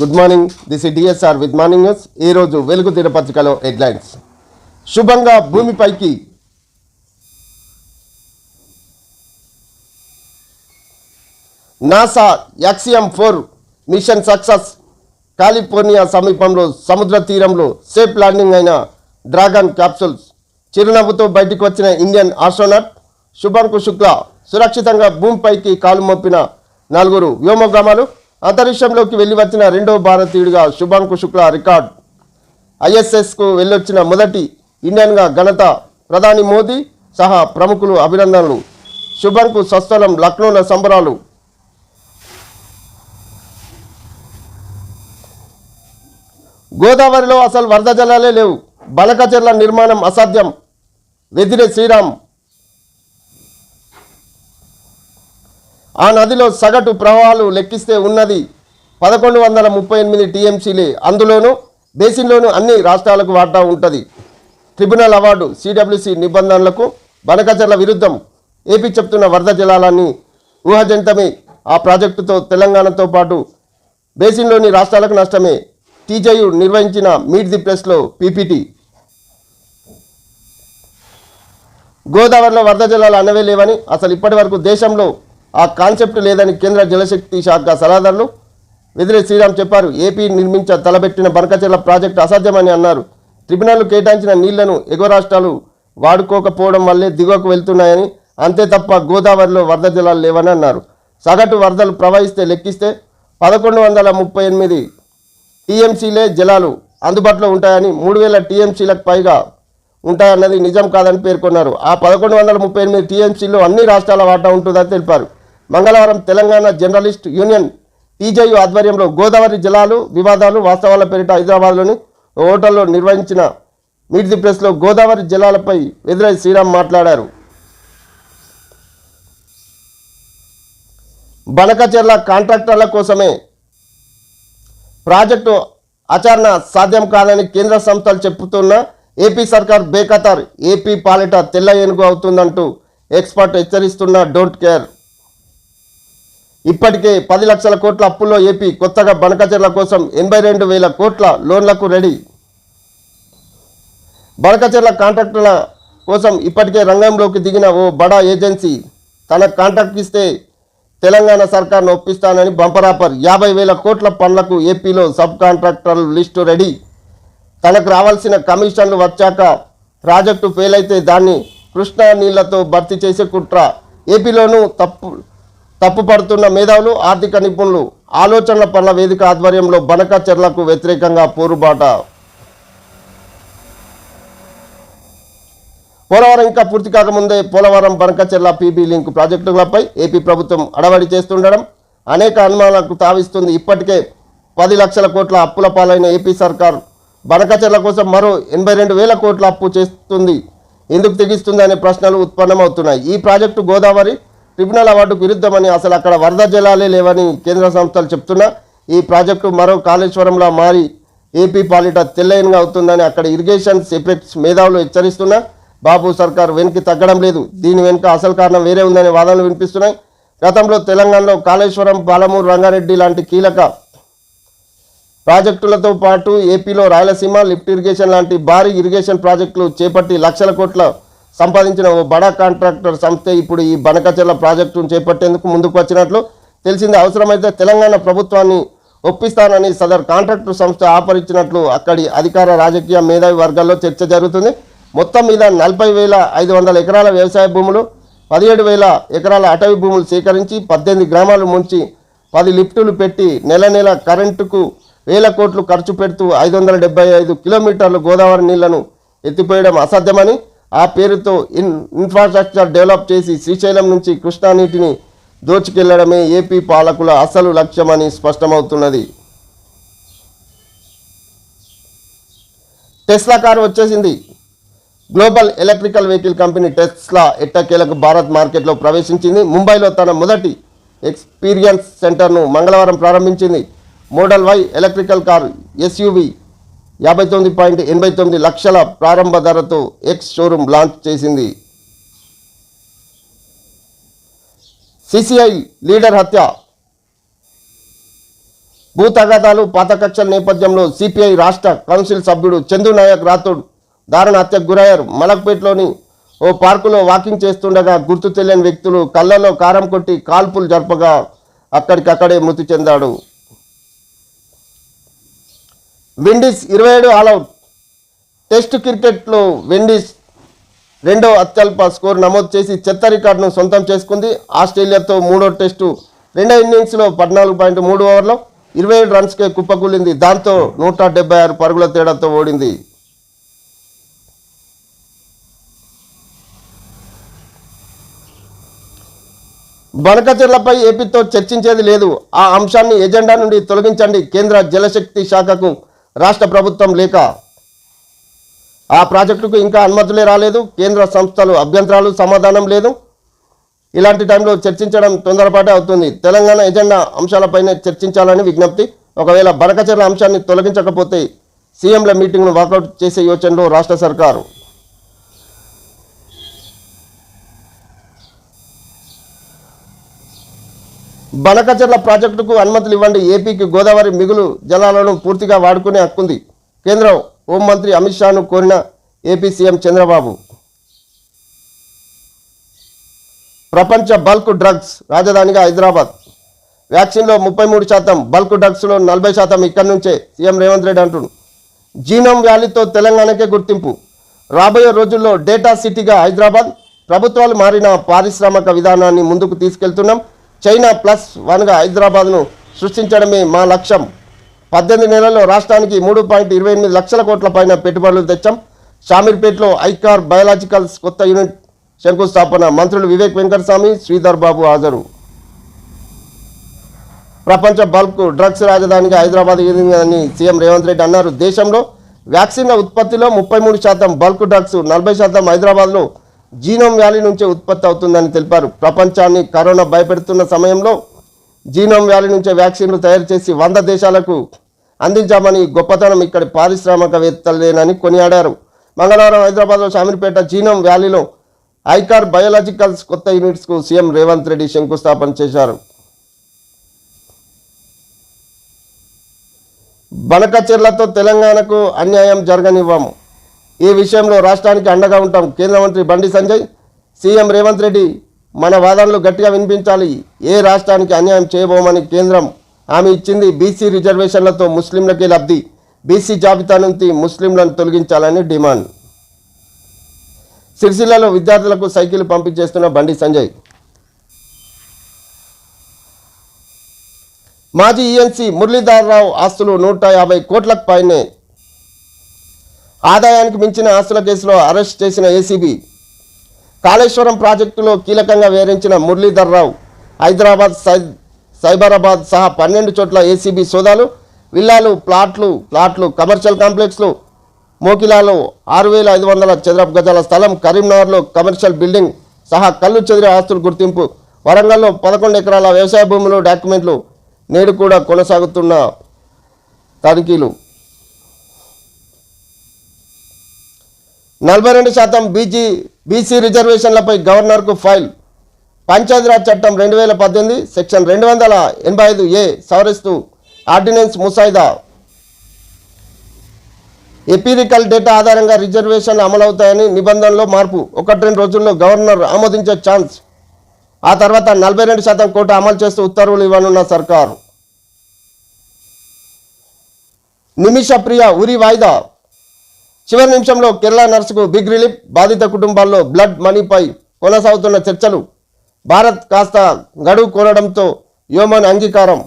Good morning this is DSR with morning news ఈరోజు వెలుగు దినపత్రికలో హెడ్లైన్స్. శుభంగా భూమిపైకి NASA Axiom four mission success. California సమీపంలో సముద్ర తీరంలో సేఫ్ ల్యాండింగ్ అయిన డ్రాగన్ క్యాప్సూల్స్. చిరునవ్వుతో బయటికి వచ్చిన ఇండియన్ ఆస్ట్రోనట్ శుభంకు శుక్ల సురక్షితంగా భూమిపైకి కాలు మోపిన నలుగురు వ్యోమగ్రామాలు అంతరిక్షంలోకి వెళ్ళి వచ్చిన రెండవ భారతీయుడిగా శుభాంకు శుక్ల రికార్డ్. ఐఎస్ఎస్కు వెళ్ళొచ్చిన మొదటి ఇండియన్గా ఘనత ప్రధాని మోదీ సహా ప్రముఖులు అభినందనలు. శుభంకు స్వస్థలం లక్నోల సంబరాలు. గోదావరిలో అసలు వరద జలాలే లేవు. బలకచెర్ల నిర్మాణం అసాధ్యం. వెదిరే శ్రీరామ్ ఆ నదిలో సగటు ప్రవాహాలు లెక్కిస్తే ఉన్నది పదకొండు వందల ముప్పై ఎనిమిది టీఎంసీలే. అందులోనూ దేశంలోనూ అన్ని రాష్ట్రాలకు వాటా ఉంటుంది. ట్రిబ్యునల్ అవార్డు సిడబ్ల్యూసి నిబంధనలకు బనకచర్ల విరుద్ధం. ఏపీ చెప్తున్న వరద జలాలన్నీ ఊహజంతమే ఆ ప్రాజెక్టుతో తెలంగాణతో పాటు బేసిన్లోని రాష్ట్రాలకు నష్టమే. టీజేయు నిర్వహించిన మీట్ ది ప్రెస్లో పీపీటీ. గోదావరిలో వరద జలాలు అనవే లేవని అసలు ఇప్పటి వరకు దేశంలో ఆ కాన్సెప్ట్ లేదని కేంద్ర జలశక్తి శాఖ సలహాదారులు వెదిరే శ్రీరామ్ చెప్పారు. ఏపీ నిర్మించ తలబెట్టిన బనకచెర్ల ప్రాజెక్టు అసాధ్యమని అన్నారు. ట్రిబ్యునల్ కేటాయించిన నీళ్ళను ఎగువ రాష్ట్రాలు వాడుకోకపోవడం వల్లే దిగువకు వెళ్తున్నాయని అంతే తప్ప గోదావరిలో వరద జలాలు లేవని అన్నారు. సగటు వరదలు ప్రవహిస్తే లెక్కిస్తే పదకొండు వందల ముప్పై ఎనిమిది టీఎంసీలే జలాలు అందుబాటులో ఉంటాయని మూడు వేల టీఎంసీలకు పైగా ఉంటాయన్నది నిజం కాదని పేర్కొన్నారు. ఆ పదకొండు వందల ముప్పై ఎనిమిది టీఎంసీలో అన్ని రాష్ట్రాల వాటా ఉంటుందని తెలిపారు. మంగళవారం తెలంగాణ జర్నలిస్ట్ యూనియన్ టీజేయు ఆధ్వర్యంలో గోదావరి జలాలు వివాదాలు వాస్తవాల పేరిట హైదరాబాద్లోని హోటల్లో నిర్వహించిన మీట్ ది ప్రెస్లో గోదావరి జలాలపై ఎదురై శ్రీరామ్ మాట్లాడారు. బనకచెర్ల కాంట్రాక్టర్ల కోసమే ప్రాజెక్టు ఆచరణ సాధ్యం కాదని కేంద్ర సంస్థలు చెబుతున్న ఏపీ సర్కార్ బేఖతార్ ఏపీ పాలిట తెల్ల ఏనుగు అవుతుందంటూ ఎక్స్పర్ట్ హెచ్చరిస్తున్న డోంట్ కేర్. ఇప్పటికే పది లక్షల కోట్ల అప్పుల్లో ఏపీ కొత్తగా బనకచెర్ల కోసం ఎనభై రెండు వేల కోట్ల లోన్లకు రెడీ. బనకచెర్ల కాంట్రాక్టుల కోసం ఇప్పటికే రంగంలోకి దిగిన ఓ బడా ఏజెన్సీ తన కాంట్రాక్ట్ ఇస్తే తెలంగాణ సర్కార్ను ఒప్పిస్తానని బంపరాపర్ యాభై వేల కోట్ల పనులకు ఏపీలో సబ్ కాంట్రాక్టర్ల లిస్టు రెడీ. తనకు రావాల్సిన కమిషన్లు వచ్చాక ప్రాజెక్టు ఫెయిల్ అయితే దాన్ని కృష్ణా నీళ్ళతో భర్తీ చేసే కుట్ర. ఏపీలోనూ తప్పు తప్పుపడుతున్న మేధావులు ఆర్థిక నిపుణులు ఆలోచనల పనుల వేదిక ఆధ్వర్యంలో బనక చెర్లకు వ్యతిరేకంగా పోరుబాట. పోలవరం ఇంకా పూర్తి కాకముందే పోలవరం బనకచెర్ల పీబీ లింక్ ప్రాజెక్టులపై ఏపీ ప్రభుత్వం అడవడి చేస్తుండడం అనేక అనుమానాలకు తావిస్తుంది. ఇప్పటికే పది లక్షల కోట్ల అప్పుల పాలైన ఏపీ సర్కార్ బనకచెర్ల కోసం మరో ఎనభై రెండు వేల కోట్ల అప్పు చేస్తుంది. ఎందుకు తెగిస్తుంది అనే ప్రశ్నలు ఉత్పన్నమవుతున్నాయి. ఈ ప్రాజెక్టు గోదావరి ట్రిబ్యునల్ అవార్డుకు విరుద్ధమని అసలు అక్కడ వరద జలాలే లేవని కేంద్ర సంస్థలు చెప్తున్నా. ఈ ప్రాజెక్టు మరో కాళేశ్వరంలా మారి ఏపీ పాలిట తెల్లయనుగా అవుతుందని అక్కడ ఇరిగేషన్ ఎఫెక్ట్స్ మేధావులు హెచ్చరిస్తున్నా. బాబు సర్కార్ వెనక్కి తగ్గడం లేదు. దీని వెనుక అసలు కారణం వేరే ఉందనే వాదనలు వినిపిస్తున్నాయి. గతంలో తెలంగాణలో కాళేశ్వరం పాలమూరు రంగారెడ్డి లాంటి కీలక ప్రాజెక్టులతో పాటు ఏపీలో రాయలసీమ లిఫ్ట్ ఇరిగేషన్ లాంటి భారీ ఇరిగేషన్ ప్రాజెక్టులు చేపట్టి లక్షల కోట్ల సంపాదించిన ఓ బడా కాంట్రాక్టర్ సంస్థ ఇప్పుడు ఈ బనకచెల్ల ప్రాజెక్టును చేపట్టేందుకు ముందుకు వచ్చినట్లు తెలిసింది. అవసరమైతే తెలంగాణ ప్రభుత్వాన్ని ఒప్పిస్తానని సదర్ కాంట్రాక్టర్ సంస్థ ఆపరించినట్లు అక్కడి అధికార రాజకీయ మేధావి వర్గాల్లో చర్చ జరుగుతుంది. మొత్తం మీద నలభై వేల ఐదు వందల ఎకరాల వ్యవసాయ భూములు పదిహేడు వేల ఎకరాల అటవీ భూములు సేకరించి పద్దెనిమిది గ్రామాలు ముంచి పది లిఫ్టులు పెట్టి నెల నెల కరెంటుకు వేల కోట్లు ఖర్చు పెడుతూ ఐదు వందల ఐదు కిలోమీటర్లు గోదావరి నీళ్ళను ఎత్తిపోయడం అసాధ్యమని ఆ పేరుతో ఇన్ ఇన్ఫ్రాస్ట్రక్చర్ డెవలప్ చేసి శ్రీశైలం నుంచి కృష్ణా నీటిని దోచుకెళ్ళడమే ఏపీ పాలకుల అసలు లక్ష్యమని స్పష్టమవుతున్నది. టెస్లా కారు వచ్చేసింది. Global electrical vehicle company Tesla ఎట్టకేలకు భారత్ మార్కెట్లో ప్రవేశించింది. ముంబైలో తన మొదటి ఎక్స్పీరియన్స్ సెంటర్ను మంగళవారం ప్రారంభించింది. Model Y electrical car SUV యాభై తొమ్మిది పాయింట్ ఎనభై తొమ్మిది లక్షల ప్రారంభ ధరతో ఎక్స్ షోరూమ్ లాంచ్ చేసింది. సిసిఐ లీడర్ హత్య. భూ తగాదాలు పాత కక్షల నేపథ్యంలో సిపిఐ రాష్ట్ర కౌన్సిల్ సభ్యుడు చందు నాయక్ రాథోడ్ దారుణ హత్యకు గురయ్యారు. మలక్పేటలోని ఓ పార్కులో వాకింగ్ చేస్తుండగా గుర్తు తెలియని వ్యక్తులు కళ్ళలో కారం కొట్టి కాల్పులు జరపగా అక్కడికక్కడే మృతి చెందాడు. విండీస్ ఇరవై ఏడు ఆల్అవుట్ టెస్ట్ క్రికెట్లో విండీస్ రెండో అత్యల్ప స్కోర్ నమోదు చేసి చెత్త రికార్డును సొంతం చేసుకుంది. ఆస్ట్రేలియాతో మూడో టెస్టు రెండో ఇన్నింగ్స్లో పద్నాలుగు పాయింట్ మూడు ఓవర్లో ఇరవై ఏడు రన్స్కే కుప్పకూలింది దాంతో నూట డెబ్బై ఆరు పరుగుల తేడాతో ఓడింది. బనకచెర్లపై ఏపీతో చర్చించేది లేదు. ఆ అంశాన్ని ఎజెండా నుండి తొలగించండి. కేంద్ర జలశక్తి శాఖకు రాష్ట్ర ప్రభుత్వం లేక ఆ ప్రాజెక్టుకు ఇంకా అనుమతులే రాలేదు. కేంద్ర సంస్థలు అభ్యంతరాలు సమాధానం లేదు. ఇలాంటి టైంలో చర్చించడం తొందరపాటే అవుతుంది. తెలంగాణ ఎజెండా అంశాలపైనే చర్చించాలని విజ్ఞప్తి. ఒకవేళ బరకచర్ల అంశాన్ని తొలగించకపోతే సీఎంల మీటింగ్ను వాకౌట్ చేసే యోచనలో రాష్ట్ర సర్కారు. బనకచర్ల ప్రాజెక్టుకు అనుమతులు ఇవ్వండి. ఏపీకి గోదావరి మిగులు జలాలను పూర్తిగా వాడుకునే హక్కుంది. కేంద్రం హోంమంత్రి అమిత్ షాను కోరిన ఏపీ సీఎం చంద్రబాబు. ప్రపంచ బల్క్ డ్రగ్స్ రాజధానిగా హైదరాబాద్. వ్యాక్సిన్లో ముప్పై మూడు శాతం బల్క్ డ్రగ్స్లో నలభై శాతం ఇక్కడి నుంచే సీఎం రేవంత్ రెడ్డి అంటుడు జీనోమ్ వ్యాలీతో తెలంగాణకే గుర్తింపు. రాబోయే రోజుల్లో డేటా సిటీగా హైదరాబాద్. ప్రభుత్వాలు మారిన పారిశ్రామిక విధానాన్ని ముందుకు తీసుకెళ్తున్నాం. చైనా ప్లస్ వన్గా హైదరాబాద్ను సృష్టించడమే మా లక్ష్యం. పద్దెనిమిది నెలల్లో రాష్ట్రానికి మూడు పాయింట్ ఇరవై ఎనిమిది లక్షల కోట్ల పైన పెట్టుబడులు తెచ్చాం. షామీర్పేటలో ఐకార్ బయోలాజికల్స్ కొత్త యూనిట్ శంకుస్థాపన మంత్రులు వివేక్ వెంకటస్వామి శ్రీధర్ బాబు హాజరు. ప్రపంచ బల్క్ డ్రగ్స్ రాజధానిగా హైదరాబాద్ ఎదిగిందని సీఎం రేవంత్ రెడ్డి అన్నారు. దేశంలో వ్యాక్సిన్ల ఉత్పత్తిలో ముప్పై మూడు శాతం బల్క్ డ్రగ్స్ నలభై శాతం హైదరాబాద్లో జీనోమ్ వ్యాలీ నుంచే ఉత్పత్తి అవుతుందని తెలిపారు. ప్రపంచాన్ని కరోనా భయపెడుతున్న సమయంలో జీనోమ్ వ్యాలీ నుంచే వ్యాక్సిన్లు తయారు చేసి వంద దేశాలకు అందించామని గొప్పతనం ఇక్కడి పారిశ్రామికవేత్తలేనని కొనియాడారు. మంగళవారం హైదరాబాద్లో షామీర్పేట జీనోమ్ వ్యాలీలో ఐకార్ బయోలాజికల్స్ కొత్త యూనిట్స్కు సీఎం రేవంత్ రెడ్డి శంకుస్థాపన చేశారు. బనకచెర్లతో తెలంగాణకు అన్యాయం జరగనివ్వము. ఈ విషయంలో రాష్ట్రానికి అండగా ఉంటాం కేంద్ర మంత్రి బండి సంజయ్. సీఎం రేవంత్ రెడ్డి మన వాదనలు గట్టిగా వినిపించాలి. ఏ రాష్ట్రానికి అన్యాయం చేయబోమని కేంద్రం ఆమె ఇచ్చింది బీసీ రిజర్వేషన్లతో ముస్లింలకే లబ్ధి. బీసీ జాబితా నుంచి ముస్లింలను తొలగించాలని డిమాండ్. సిరిసిల్లలో విద్యార్థులకు సైకిల్ పంపించేస్తున్న బండి సంజయ్. మాజీ ఈఎన్సీ మురళీధరరావు ఆస్తులు నూట యాభై కోట్లకు పైనే ఆదాయానికి మించిన ఆస్తుల కేసులో అరెస్ట్ చేసిన ఏసీబీ. కాళేశ్వరం ప్రాజెక్టులో కీలకంగా వివరించిన మురళీధర్రావు హైదరాబాద్ సై సైబరాబాద్ సహా పన్నెండు చోట్ల ఏసీబీ సోదాలు విల్లాలు ప్లాట్లు ప్లాట్లు కమర్షియల్ కాంప్లెక్స్లు మోకిలాలో ఆరు వేల ఐదు వందల చదరపు గజాల స్థలం కరీంనగర్లో కమర్షియల్ బిల్డింగ్ సహా కళ్ళు చెదిరే ఆస్తుల గుర్తింపు వరంగల్లో పదకొండు ఎకరాల వ్యవసాయ భూములు డాక్యుమెంట్లు నేడు కూడా కొనసాగుతున్న తనిఖీలు. నలభై రెండు శాతం బీజీ బీసీ రిజర్వేషన్లపై గవర్నర్కు ఫైల్. పంచాయతీరాజ్ చట్టం రెండు వేల పద్దెనిమిది సెక్షన్ రెండు వందల ఎనభై ఐదు ఏ సవరిస్తూ ఆర్డినెన్స్ ముసాయిదా. ఎపిరికల్ డేటా ఆధారంగా రిజర్వేషన్లు అమలవుతాయని నిబంధనలో మార్పు. ఒకటి రెండు రోజుల్లో గవర్నర్ ఆమోదించే ఛాన్స్. ఆ తర్వాత నలభై రెండు శాతం కోట అమలు చేస్తూ ఉత్తర్వులు ఇవ్వనున్న సర్కారు. నిమిష ప్రియ ఉరి వాయిదా. చివరి నిమిషంలో కేరళ నర్సుకు బిగ్ రిలీఫ్ బాధిత కుటుంబాల్లో బ్లడ్ మనీపై కొనసాగుతున్న చర్చలు. భారత్ కాస్త గడువు కోరడంతో యోమన్ అంగీకారం.